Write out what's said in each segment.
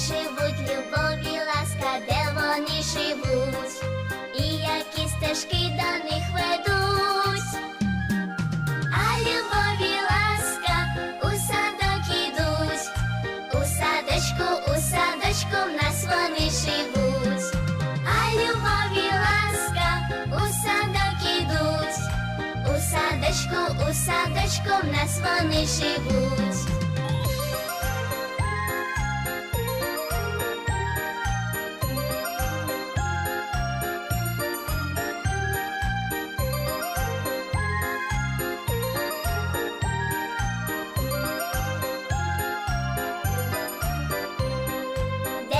живуть, любов і ласка, де вони живуть, і які стежки до них ведуть, а любов і ласка у садок ідуть, у садочку, у садочку в нас вони живуть, а любов і ласка у садок ідуть, у садочку, у садочку в нас вони живуть.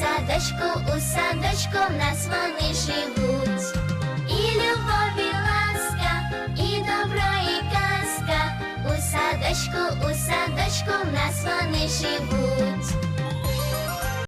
Садочку, у садочку в нас вони живуть. І любов, і ласка, і добро, і казка, у садочку, у садочку в нас вони живуть.